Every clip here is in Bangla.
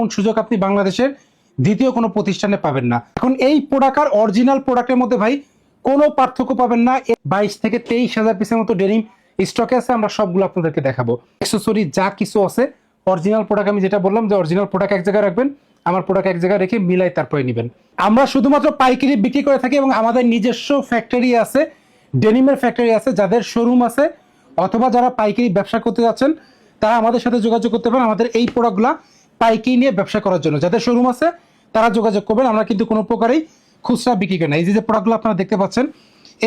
এমন সুযোগ আপনি বাংলাদেশের দ্বিতীয় কোনো প্রতিষ্ঠানে পাবেন না। এখন এই প্রোডাক্ট আর অরিজিনাল প্রোডাক্টের মধ্যে ভাই কোনো পার্থক্য পাবেন না। বাইশ থেকে তেইশ হাজার পিসের মতো ডেনিম স্টকে আছে, আমরা সবগুলো আপনাদেরকে দেখাবো। অ্যাক্সেসরি যা কিছু আছে অরিজিনাল প্রোডাক্ট আমি যেটা বললাম যে অরিজিনাল প্রোডাক্ট এক জায়গায় রাখবেন, আমার প্রোডাক্ট এক জায়গায় রেখে মিলাই তারপরে নেবেন। আমরা শুধুমাত্র পাইকারি বিক্রি করে থাকি এবং আমাদের নিজস্ব ফ্যাক্টরি আছে ডেনিমের ফ্যাক্টরি আছে, যাদের শোরুম আছে, অথবা যারা পাইকারি ব্যবসা করতে যাচ্ছেন, তারা আমাদের সাথে যোগাযোগ করতে পারেন। আমাদের এই প্রোডাক্টগুলা পাইকারি নিয়ে ব্যবসা করার জন্য। যাদের শোরুম আছে, তারা যোগাযোগ করবেন। আমরা কিন্তু কোনো প্রকারেই খুচরা বিক্রি করি না। এই যে প্রোডাক্টগুলো আপনারা দেখতে পাচ্ছেন,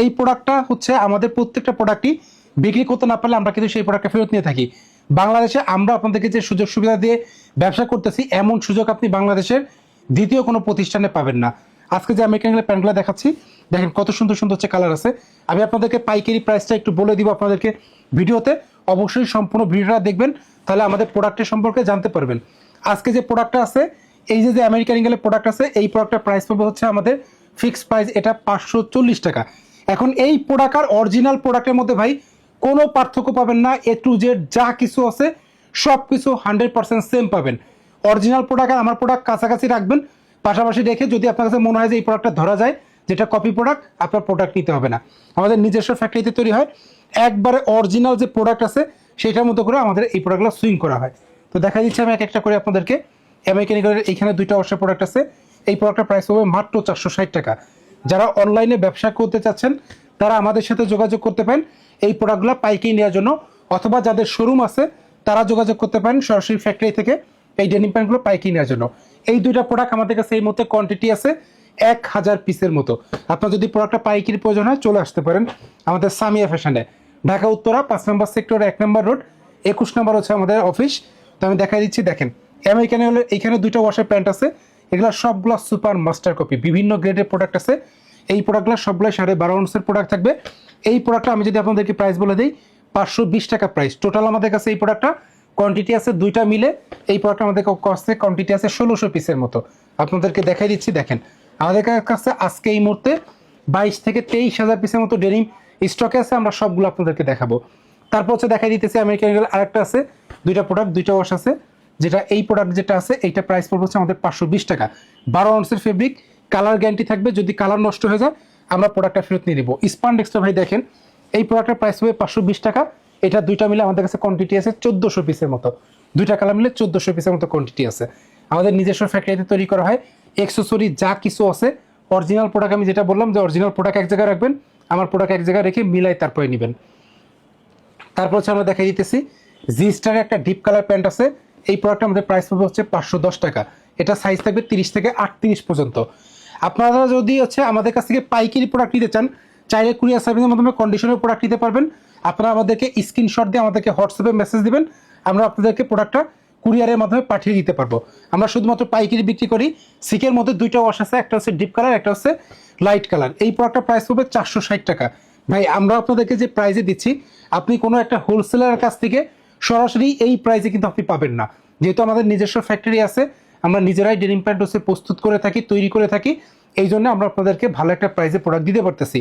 এই প্রোডাক্টটা হচ্ছে আমাদের প্রত্যেকটা প্রোডাক্টই বিক্রি করতে না পারলে আমরা কিন্তু সেই প্রোডাক্টটা ফেরত নিয়ে থাকি। বাংলাদেশে আমরা আপনাদেরকে যে সুযোগ সুবিধা দিয়ে ব্যবসা করতেছি, এমন সুযোগ আপনি বাংলাদেশের দ্বিতীয় কোনো প্রতিষ্ঠানে পাবেন না। আজকে যে আমেরিকান প্যান্টগুলো দেখাচ্ছি, দেখেন কত সুন্দর সুন্দর হচ্ছে কালার আছে। আমি আপনাদেরকে পাইকারি প্রাইসটা একটু বলে দিব আপনাদেরকে ভিডিওতে। অবশ্যই সম্পূর্ণ ভিডিওটা দেখবেন, তাহলে আমাদের প্রোডাক্টের সম্পর্কে জানতে পারবেন। আজকে যে প্রোডাক্টটা আছে, এই যে যে আমেরিকান ইঙ্গেলের প্রোডাক্ট আছে, এই প্রোডাক্টের প্রাইস পড়বে হচ্ছে আমাদের ফিক্সড প্রাইস এটা পাঁচশো চল্লিশ টাকা। এখন এই প্রোডাক্ট আর অরিজিনাল প্রোডাক্টের মধ্যে ভাই, কোনো পার্থক্য পাবেন না এ টু জেড যা কিছু আছে সব কিছু হান্ড্রেড পার্সেন্ট সেম পাবেন। অরিজিনাল প্রোডাক্ট আর আমার প্রোডাক্ট কাছাকাছি রাখবেন, পাশাপাশি রেখে যদি আপনার কাছে মনে হয় যে এই প্রোডাক্টটা ধরা যায়, যেটা কপি প্রোডাক্ট আপনার প্রোডাক্ট নিতে হবে না। আমাদের নিজস্ব ফ্যাক্টরিতে তৈরি হয়, একবারে অরিজিনাল যে প্রোডাক্ট আছে, সেটার মতো করে আমাদের এই প্রোডাক্টগুলো সুইং করা হয়। তো দেখা দিচ্ছে আমি এক একটা করে আপনাদেরকে আমেরিকানিকের এইখানে দুইটা অবশ্যই প্রোডাক্ট আছে। এই প্রোডাক্টের প্রাইস হবে মাত্র চারশো ষাট টাকা। যারা অনলাইনে ব্যবসা করতে চাচ্ছেন, তারা আমাদের সাথে যোগাযোগ করতে পারেন। এই প্রোডাক্টগুলো পাইকারি নেওয়ার জন্য, অথবা যাদের শোরুম আছে, তারা যোগাযোগ করতে পারেন সরাসরি ফ্যাক্টরি থেকে এই ডেনিম প্যান্টগুলো পাইকারি নেওয়ার জন্য। এই দুইটা প্রোডাক্ট আমাদের কাছে এই মধ্যে কোয়ান্টিটি আছে এক হাজার পিসের মতো। আপনার যদি প্রোডাক্টটা পাইকারি প্রয়োজন হয়, চলে আসতে পারেন আমাদের সামিয়া ফ্যাশনে ঢাকা উত্তরা পাঁচ নম্বর সেক্টর এক নম্বর রোড একুশ নম্বর হচ্ছে আমাদের অফিস তো আমি দেখাই দিচ্ছি, দেখেন। আমেরিকানে হলে এখানে দুইটা ওয়াশের প্যান্ট আছে। এগুলো সবগুলো সুপার মাস্টার কপি বিভিন্ন গ্রেডের প্রোডাক্ট আছে। এই প্রোডাক্টগুলো সবগুলো সাড়ে বারো আউন্সের প্রোডাক্ট থাকবে। এই প্রোডাক্টটা আমি যদি আপনাদেরকে প্রাইস বলে দিই, পাঁচশো বিশ টাকা প্রাইস টোটাল আমাদের কাছে এই প্রোডাক্টটা কোয়ান্টিটি আছে দুইটা মিলে। এই প্রোডাক্ট আমাদের কাছে কোয়ান্টিটি আছে ষোলোশো পিসের মতো। আপনাদেরকে দেখাই দিচ্ছি, দেখেন। আমাদের কাছে আজকে এই মুহূর্তে বাইশ থেকে তেইশ হাজার পিসের মতো ডেনিম স্টকে আছে, আমরা সবগুলো আপনাদেরকে দেখাবো। তারপর হচ্ছে দেখাই দিতেছি আমেরিকান আরেকটা আছে। দুইটা প্রোডাক্ট দুইটা ওয়াশ আছে। যেটা এই প্রোডাক্ট যেটা আছে, এইটা প্রাইস পড়বে হচ্ছে আমাদের পাঁচশো বিশ টাকা। বারো আউন্সের ফেব্রিক কালার গ্যারান্টি থাকবে, যদি কালার নষ্ট হয়ে যায়, আমরা প্রোডাক্টটা ফেরত নিয়ে নেব। স্পান্ডেক্সটা ভাই দেখেন, এই প্রোডাক্টের প্রাইস হবে পাঁচশো বিশ টাকা। এটা দুইটা মিলে আমাদের কাছে কোয়ান্টিটি আছে চোদ্দোশো পিসের মতো। দুইটা কালার মিলে চোদ্দোশো পিসের মতো কোয়ান্টিটি আছে। আমাদের নিজস্ব ফ্যাক্টরিতে তৈরি করা হয়। এক্সেসরি যা কিছু আছে অরিজিনাল প্রোডাক্ট আমি যেটা বললাম যে অরিজিনাল প্রোডাক্ট এক জায়গায় রাখবেন, আমার প্রোডাক্ট এক জায়গায় রেখে মিলাই তারপরে নেবেন। তারপর হচ্ছে আমরা দেখাই দিতেছি জি স্টারের একটা ডিপ কালার প্যান্ট আছে। এই প্রোডাক্ট আমাদের প্রাইস পড়বে হচ্ছে পাঁচশো দশ টাকা। এটা সাইজ থাকবে তিরিশ থেকে আটত্রিশ পর্যন্ত। আপনারা যদি হচ্ছে আমাদের কাছ থেকে পাইকারি প্রোডাক্ট নিতে চান, চাইলে কুরিয়ার সার্ভিসের মাধ্যমে কন্ডিশনের প্রোডাক্ট নিতে পারবেন। আপনারা আমাদেরকে স্ক্রিনশট দিয়ে আমাদেরকে হোয়াটসঅ্যাপে মেসেজ দিবেন। আমরা আপনাদেরকে প্রোডাক্টটা কুরিয়ারের মাধ্যমে পাঠিয়ে দিতে পারব। আমরা শুধুমাত্র পাইকারি বিক্রি করি। সিকের মধ্যে দুইটা ওয়াশ আছে, একটা হচ্ছে ডিপ কালার একটা হচ্ছে লাইট কালার এই প্রোডাক্টটা প্রাইস পড়বে চারশো ষাট টাকা। ভাই, আমরা আপনাদেরকে যে প্রাইজে দিচ্ছি, আপনি কোনো একটা হোলসেলারের কাছ থেকে সরাসরি এই প্রাইজে কিন্তু আপনি পাবেন না। যেহেতু আমাদের নিজস্ব ফ্যাক্টরি আছে, আমরা নিজেরাই ডেনিম প্যান্ট হচ্ছে প্রস্তুত করে থাকি, তৈরি করে থাকি, এই জন্য আমরা আপনাদেরকে ভালো একটা প্রাইজে প্রোডাক্ট দিতে পারতেছি।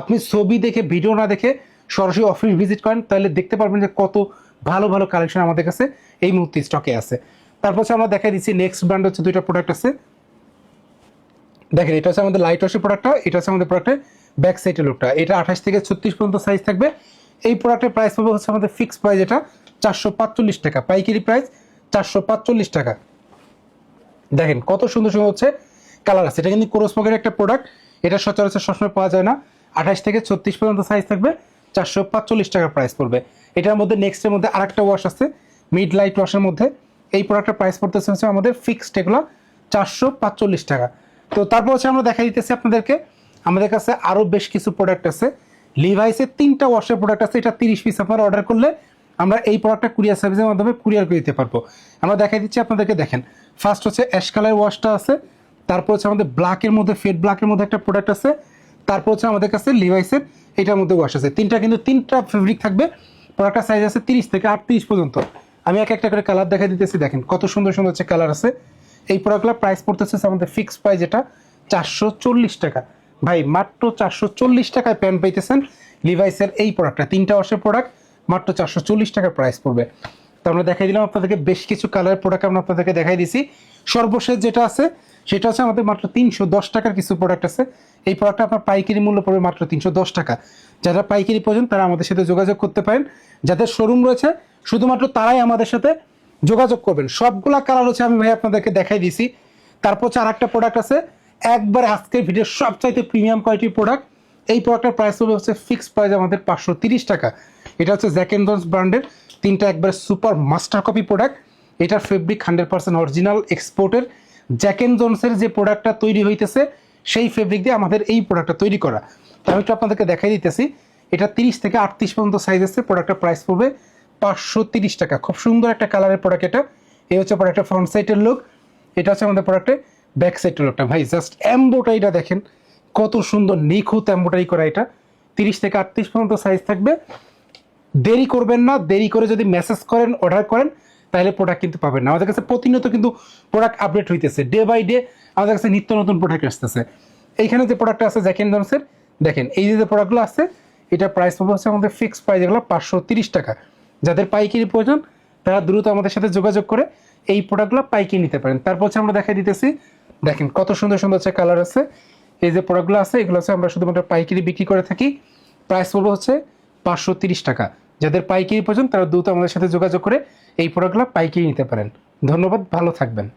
আপনি ছবি দেখে ভিডিও না দেখে সরাসরি অফিস ভিজিট করেন, তাহলে দেখতে পারবেন যে কত ভালো ভালো কালেকশন আমাদের কাছে এই মুহূর্তে স্টকে আছে। তারপর হচ্ছে আমরা দেখাই দিচ্ছি নেক্সট ব্র্যান্ড হচ্ছে দুইটা প্রোডাক্ট আছে। দেখেন, এটা হচ্ছে আমাদের লাইট ওয়াশের প্রোডাক্টটা এটা হচ্ছে আমাদের প্রোডাক্টের ব্যাক সাইডের লুকটা এটা আঠাশ থেকে ছত্রিশ পর্যন্ত সাইজ থাকবে। এই প্রোডাক্টের প্রাইস পাবে হচ্ছে আমাদের ফিক্সড প্রাইস এটা চারশো পাঁচচল্লিশ টাকা। পাইকারি প্রাইস চারশো পাঁচচল্লিশ টাকা। দেখেন কত সুন্দর সুন্দর হচ্ছে কালার আছে। এটা কিন্তু কোরোসমোগের একটা প্রোডাক্ট এটা সচরাচর সবসময় পাওয়া যায় না। আঠাশ থেকে ছত্রিশ পর্যন্ত সাইজ থাকবে। চারশো পাঁচচল্লিশ টাকা প্রাইস পড়বে। এটার মধ্যে নেক্সটের মধ্যে আরেকটা ওয়াশ আছে। মিড লাইট ওয়াশের মধ্যে। এই প্রোডাক্টের প্রাইস পড়তেছে হচ্ছে আমাদের ফিক্সড এগুলো চারশো পাঁচচল্লিশ টাকা। তো তারপর হচ্ছে আমরা দেখা দিতেছি আপনাদেরকে। আমাদের কাছে আরও বেশ কিছু প্রোডাক্ট আছে। লিভাইসের তিনটা ওয়াশের প্রোডাক্ট আছে। এটা তিরিশ পিস আপনারা অর্ডার করলে আমরা এই প্রোডাক্টটা কুরিয়ার সার্ভিসের মাধ্যমে কুরিয়ার করে দিতে পারব। আমরা দেখাই দিচ্ছি আপনাদেরকে, দেখেন। ফার্স্ট হচ্ছে অ্যাশ কালার ওয়াশটা আছে, তারপর হচ্ছে আমাদের ব্ল্যাকের মধ্যে ফেড ব্ল্যাকের মধ্যে একটা প্রোডাক্ট আছে, তারপর হচ্ছে আমাদের কাছে লিভাইসের এটার মধ্যে ওয়াশ আছে। তিনটা কিন্তু তিনটা ফেব্রিক থাকবে প্রোডাক্টটা সাইজ আছে তিরিশ থেকে আটত্রিশ পর্যন্ত। আমি এক একটা করে কালার দেখা দিতেছি, দেখেন, কত সুন্দর সুন্দর হচ্ছে কালার আছে। এই প্রোডাক্টগুলো প্রাইস পড়তেছে আমাদের ফিক্স প্রাইস এটা চারশো চল্লিশ টাকা। ভাই, মাত্র চারশো চল্লিশ টাকায় প্যান্ট পাইতেছেন লিভাইসের এই প্রোডাক্টটা তিনটা ওয়াশের প্রোডাক্ট মাত্র চারশো চল্লিশ টাকা প্রাইস পড়বে। তো আমরা দেখাই দিলাম আপনাদেরকে, বেশ কিছু কালারের প্রোডাক্ট আমরা আপনাদেরকে দেখাই দিছি। সর্বশেষ যেটা আছে, সেটা হচ্ছে আমাদের মাত্র তিনশো দশ টাকার কিছু প্রোডাক্ট আছে। এই প্রোডাক্টটা আপনার পাইকারি মূল্য পড়বে মাত্র তিনশো দশ টাকা। যারা পাইকারি প্রয়োজন, তারা আমাদের সাথে যোগাযোগ করতে পারেন। যাদের শোরুম রয়েছে, শুধুমাত্র তারাই আমাদের সাথে যোগাযোগ করবেন। সবগুলা কালার হচ্ছে আমি ভাই আপনাদেরকে দেখাই দিয়েছি তারপর হচ্ছে আর একটা প্রোডাক্ট আছে। একবার আজকের ভিডিওর সবচাইতে প্রিমিয়াম কোয়ালিটির প্রোডাক্ট এই প্রোডাক্টের প্রাইস হবে হচ্ছে ফিক্সড প্রাইস আমাদের পাঁচশো তিরিশ টাকা। এটা হচ্ছে জ্যাক অ্যান্ড জন্স ব্র্যান্ডের তিনটা একবার সুপার মাস্টার কপি প্রোডাক্ট এটার ফেব্রিক হান্ড্রেড পার্সেন্ট অরিজিনাল এক্সপোর্টের জ্যাক অ্যান্ড জন্সের যে প্রোডাক্টটা তৈরি হইতেছে, সেই ফেব্রিক দিয়ে আমাদের এই প্রোডাক্টটা তৈরি করা। তো আমি একটু আপনাদেরকে দেখাই দিতেছি। এটা তিরিশ থেকে আটত্রিশ পর্যন্ত সাইজ আছে প্রোডাক্টের প্রাইস পড়বে পাঁচশো তিরিশ টাকা। খুব সুন্দর একটা কালারের প্রোডাক্ট এটা। এই হচ্ছে প্রোডাক্টের ফ্রন্ট সাইডের লুক এটা হচ্ছে আমাদের প্রোডাক্টের ব্যাক সাইডের লুকটা ভাই জাস্ট এম্বোটারিটা দেখেন। কত সুন্দর নিখুঁত এম্বোটারি করা এটা। তিরিশ থেকে আটত্রিশ পর্যন্ত সাইজ থাকবে। দেরি করবেন না, দেরি করে যদি মেসেজ করেন অর্ডার করেন, তাহলে প্রোডাক্ট কিন্তু পাবেন না। আমাদের কাছে প্রতিনিয়ত কিন্তু প্রোডাক্ট আপডেট হইতেছে। ডে বাই ডে আমাদের কাছে নিত্য নতুন প্রোডাক্ট আসতেছে। এইখানে যে প্রোডাক্টটা আছে জ্যাকেন জনসের দেখেন, এই যে প্রোডাক্টগুলো আছে, এটা প্রাইস পাবো হচ্ছে আমাদের ফিক্সড প্রাইস এগুলো পাঁচশো তিরিশ টাকা। যাদের পাইকারি প্রয়োজন, তারা দ্রুত আমাদের সাথে যোগাযোগ করে এই প্রোডাক্টগুলো পাইকারি নিতে পারেন। তারপর হচ্ছে আমরা দেখাই দিতেছি, দেখেন কত সুন্দর সুন্দর হচ্ছে কালার আছে। এই যে প্রোডাক্টগুলো আছে, এগুলো হচ্ছে আমরা শুধুমাত্র পাইকারি বিক্রি করে থাকি। প্রাইস পড়বে হচ্ছে পাঁচশো টাকা। যাদের পাইকারি প্রয়োজন, তারা দ্রুত আমাদের সাথে যোগাযোগ করে এই প্রোডাক্টগুলো পাইকারি নিতে পারেন। ধন্যবাদ, ভালো থাকবেন।